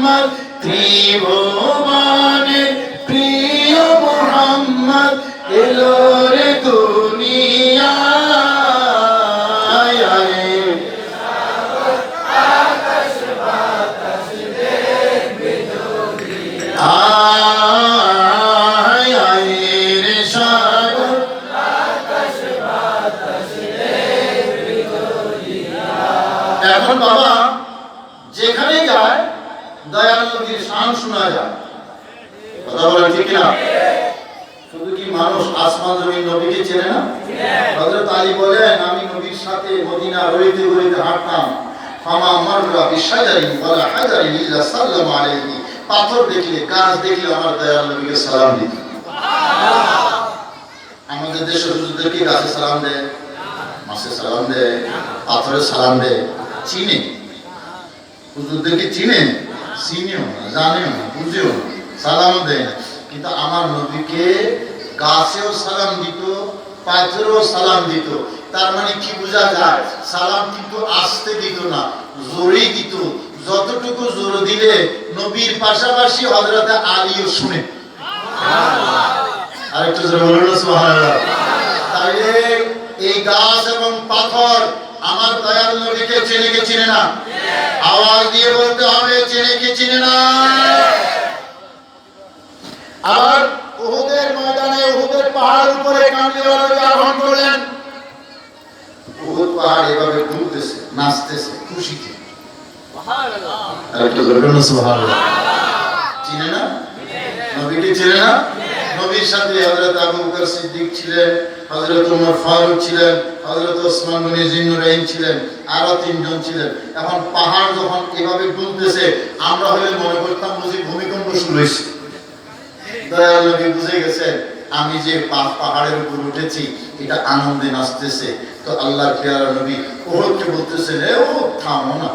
মোহাম্মদ ত্রিভুবনে প্রিয় মোহাম্মদ এলো রে দুনিয়ায় ঠিক না শুধু কি মানুষ আসমান জমিন নবীকে চেনে না? হযরত আলী বলেন, আমি নবীর সাথে মদিনা রইতে রইতে হাঁটতাম। ফামা মাররা বিশাজারি ওয়ালা হাজারি ইল্লা সাল্লামু আলাইহি। পাথর দেখলে, গাছ দেখলে আমার দয়াল নবীকে সালাম দিত আমাদের দেশের হুজুরদেরকে গাছে সালাম দেয়? মাসে সালাম দেয়, পাথরে সালাম দেয়। চিনে? হুজুরদেরকে চিনে? চিনেও না, জানেও না, বুঝেও না। সালাম দেয় না। কিন্তু আমার নবীকে গাছেও সালাম দিত পাথরেও সালাম দিত। তার মানে কি বোঝা যায়? সালাম কিন্তু আসতে দিত না জোরেই দিত। যতটুকু জোর দিলে নবীর পাশাপাশি হজরতে আলীও শুনে। আরেকটু জোরে বলুন তাইলে এই গাছ এবং পাথর আমার দয়াল নবীকে চেনে কে চিনে না? আওয়াজ দিয়ে বলতে হবে চেনে কে চিনে না? আবার উহুদের ময়দানে উহুদের পাহাড়ের উপরে কামলিওয়ালা নবী আরোহণ করলেন উহুদ পাহাড় এভাবে ঘুরতেছে নাচতেছে খুশিতে। আরেকটু জোরে বলুন সুবহানাল্লাহ? চিনে না? নবীকে চিনে না? নবীর সাথে হযরত আবু বকর সিদ্দিক ছিলেন হযরত ওমর ফারুক ছিলেন হযরত ওসমান গনি জিন্নুরাইন ছিলেন আরও তিনজন ছিলেন। এখন পাহাড় যখন এভাবে আমরা হলে মনে করতাম বুঝি ভূমিকম্প শুরু হয়েছে দয়াল নবী বুঝে গেছেন, আমি যে পাহাড়ের উপর উঠেছি, এটা আনন্দে নাচতেছে। তো আল্লাহ পেয়ারা নবী ওহদকে বলতেছেন, এ ও থামো না।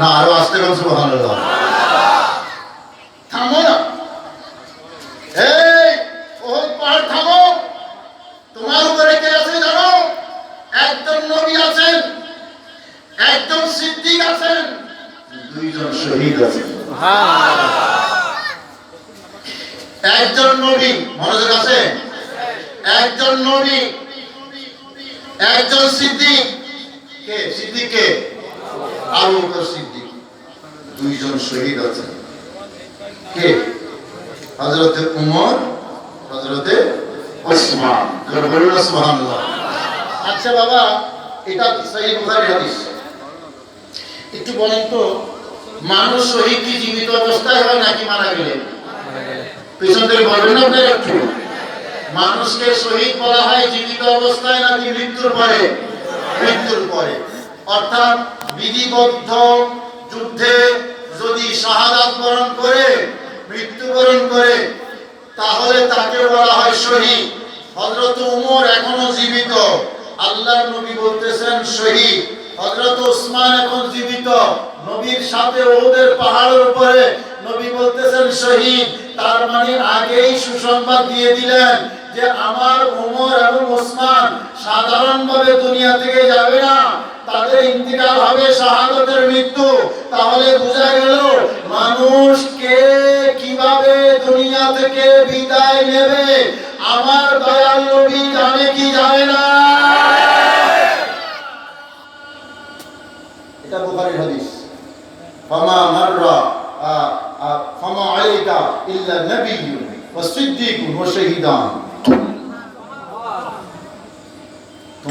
না, আরও আসতে গেল সুবহানাল্লাহ থামো না এই ওহদ পাহাড় থামো তোমার উপরে কে আছে জানো একজন নবী আছেন একজন সিদ্দিক আছেন দুইজন শহীদ আছেন একজন নবী মনোযোগ আছে একজন নবী একজন সিদ্দিক। কে? সিদ্দিক কে? আবু বকর সিদ্দিক। দুইজন শহীদ আছেন। কে? হযরতে উমর হযরতে ওসমান। জোরে বলুন সুবহানাল্লাহ। আচ্ছা বাবা এটা সহিহ বুখারী হাদিস। একটু বলেন তো মানুষ শহীদ কি জীবিত অবস্থায় হয় নাকি মারা গেলে পিছন থেকে বলবেন না আপনারা একটু? মানুষকে শহীদ বলা হয় জীবিত অবস্থায় নাকি মৃত্যুর পরে? মৃত্যুর পরে। অর্থাৎ বিধিবদ্ধ যুদ্ধে যদি শাহাদাত বরণ করে, মৃত্যুবরণ করে, তাহলে তাকে বলা হয় শহীদ। হযরত উমর এখনও জীবিত। আল্লাহর নবী বলতেছেন শহীদ। হযরত ওসমান এখন জীবিত। নবীর সাথে ওদের পাহাড়ের উপরে নবী বলতেছেন শহীদ। তার মানে আগেই সুসংবাদ দিয়ে দিলেন যে আমার উমর এবং ওসমান সাধারণভাবে দুনিয়া থেকে যাবে না, তাদের ইন্তিকাল হবে শাহাদতের মৃত্যু। তাহলে বোঝা গেল, মানুষ কে কীভাবে দুনিয়া থেকে বিদায় নেবে? আমার দয়াল নবী জানে কি জানে না? এটা বুখারীর হাদিস। ফামা মাররা ফামা আলাইকা ইল্লা নাবিয়্যুন ওয়া সিদ্দীকুন ওয়া শাহীদান।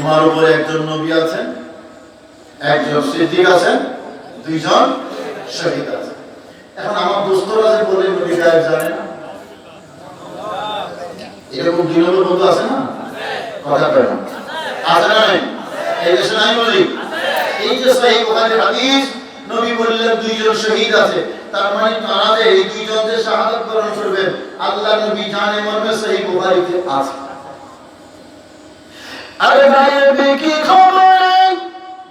তোমার উপরে একজন নবী আছেন, একজন সিদ্দিক আছেন, দুইজন শহীদ আছেন। এখন আমার দোস্তরা যে বলে, নবী গায়েব জানে না। এরকম দুই নম্বর বন্ধু আছে না? কথা কয় না। আছে না নাই? এই দেশে নাই বলি? এই যে সহিহ বুখারীর হাদিস, নবী বললেন দুইজন শহীদ আছে। তার মানে তারা যে এই দুইজন যে শাহাদাত বরণ করবেন, আল্লাহ নবী জানে মর্মে সহিহ বুখারীতে আছে। अरे गायब की खबर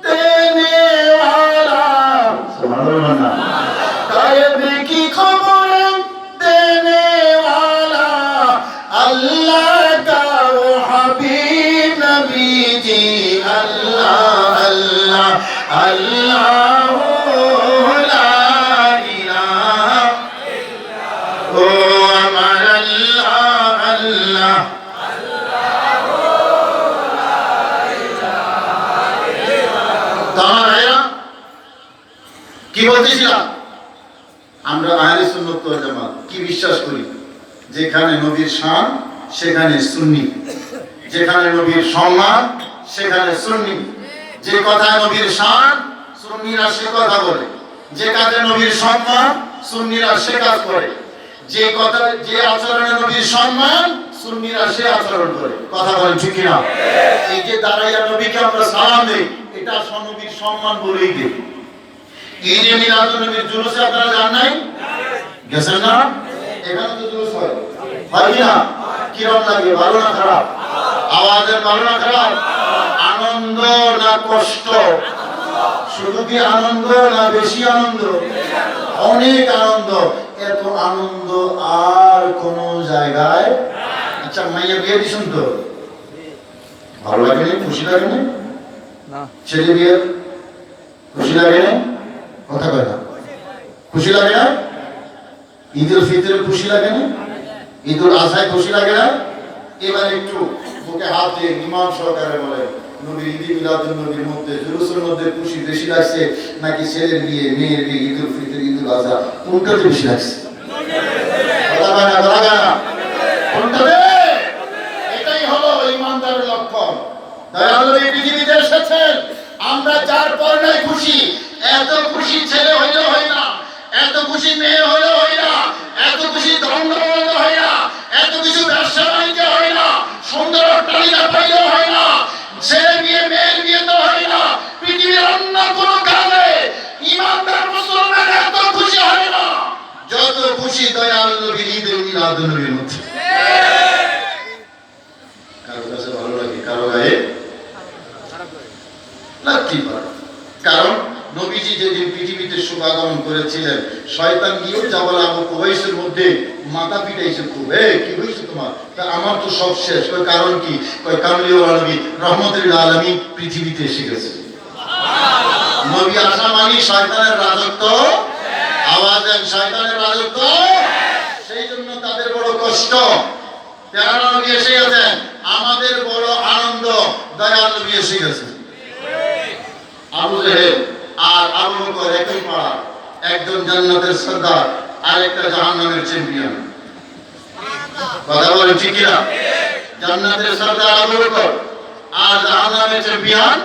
देने वाला गायब की खबर देने वाला अल्लाह का वो हबीब नबी जी अल्लाह अल्लाह अल्लाह বলতেছিলাম আমরা আহলে সুন্নাত জামাত, কি বিশ্বাস করি? যেখানে নবীর শান, সেখানে সুন্নি। যেখানে নবীর সম্মান, সেখানে সুন্নি। যে কথায় নবীর শান, সুন্নিরা সে কথা বলে। যে কাজে নবীর সম্মান, সুন্নিরা সে কাজ করে। যে কথা যে আচরণে নবীর সম্মান, সুন্নিরা সে আচরণ করে। কথা বলেন ঠিক কিনা? এই যে দাঁড়াইয়া নবীকে আমরা সালাম দেই, এটা নবীর সম্মান বলেই দিই। ঈদে মিলাদুন নবীর জুলুসে আপনারা যান নাই? গেছেন না? এখানে তো জুলুস হয়। হয় কি না? কিরম লাগে? ভালো না খারাপ? আওয়াজের ভালো না খারাপ? আনন্দ না কষ্ট? শুধু কি আনন্দ না বেশি আনন্দ? অনেক আনন্দ। এত আনন্দ আর কোন জায়গায় আচ্ছা মাইয়া বিয়ে দিছেন তো? ভালো লাগে না খুশি লাগে না। না ছেলে বিয়ের খুশি লাগে না কথা কয় না। খুশি লাগে না? ঈদুল ফিতরে খুশি লাগে না? ঈদুল আজহায় খুশি লাগে না? এবার একটু বুকে হাত দিয়ে ইমান সহকারে বলে নবীর ঈদ মিলাদুল নবীর মধ্যে, জুলুসের মধ্যে খুশি বেশি লাগছে নাকি ছেলের বিয়ে, মেয়ের বিয়ে ফিতর আজহা? কোনটাতে বেশি লাগছে? কোনটাতে এটাই হলো ইমানদারের লক্ষণ। পৃথিবীতে এসেছেন। আমরা যার পর্ণায় খুশি এত খুশি ছেলে হইল হয় না, এত খুশি মেয়ে হইল হয় না, এত খুশি ধন হয় না, এত কিছু ব্যবসা বাণিজ্য হয় না, সুন্দর অট্টালিকা পাইলে হয় না, ছেলে বিয়ে মেয়ের বিয়ে তো হয় না পৃথিবীর অন্য কোন কাজে ইমানদার মুসলমান এত খুশি হয় না যত খুশি দয়াল নবীর ঈদের মিলাদ নবীর মধ্যে কারও কাছে ভালো লাগে কারও গায়ে লাগতেই পারে কারণ নবীজি যেদিন পৃথিবীতে শুভাগমন করেছিলেন আমার তো সব শেষ। কয় কারণ কি? কামলিও আলমী পৃথিবীতে এসে গেছে। নবী রাজত্ব। সেই জন্য তাদের বড় কষ্ট। আমাদের বড় আনন্দ। দয়াল নবী আর আবু বকর একজন জান্নাতের সর্দার। আর একটা জাহান্নামের চ্যাম্পিয়ন কথা বলেন ঠিক কিনা? জান্নাতের সর্দার আবু বকর আর জাহান্নামের চ্যাম্পিয়ন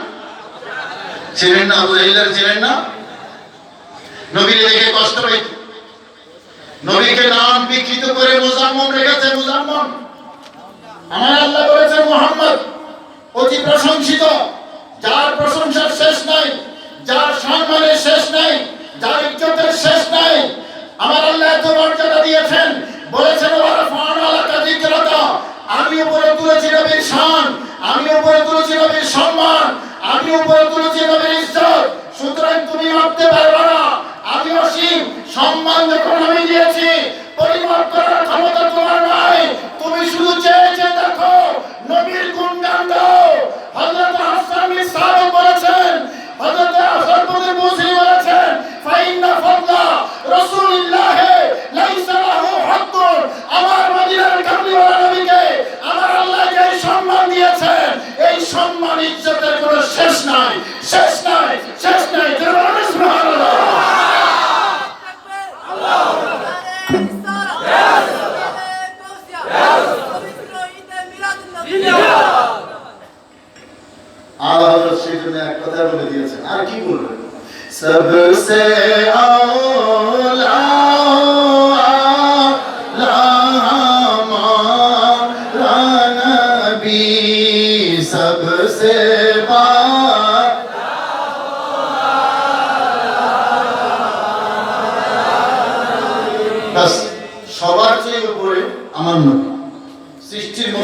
ছিলেন না আবু জেহেলের, ছিলেন না? নবীর দেখে কষ্ট পাইত নবীকে নাম বিকৃত করে মুজাম্মম রেখেছে মুজাম্মম আমার আল্লাহ বলেছেন, মোহাম্মদ, অতি প্রশংসিত। যার প্রশংসার শেষ নাই, যার সম্মানের শেষ নাই, যার ইজ্জতের শেষ নাই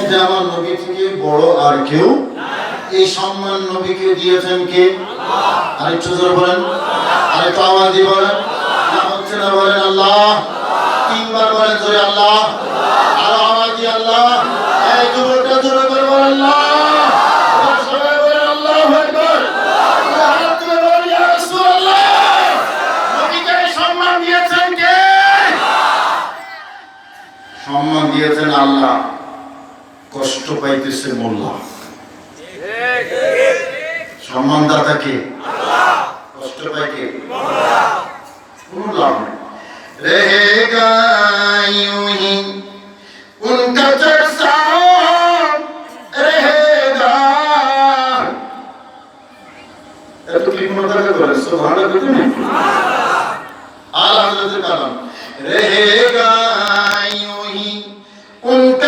মধ্যে আমার নবী থেকে বড় আর কেউ? এই সম্মান নবীকে দিয়েছেন কে? আরেকটু জোর বলেন। আরেকটু আওয়াজ দিয়ে বলেন। না হচ্ছে না বলেন আল্লাহ। তিনবার বলেন জোরে আল্লাহ। আরও আওয়াজ দিয়ে আল্লাহ। এই যুবকটা জোরে করে বলেন আল্লাহ। সম্মান দিয়েছেন আল্লাহ। কষ্ট পাইতেছে মোল্লা সম্মানদাতা কে কষ্ট পায় কে কোনো লাভ নেই रहेगा यूं ही उनका चर्चा रहेगा এত কি মনে থাকে বলে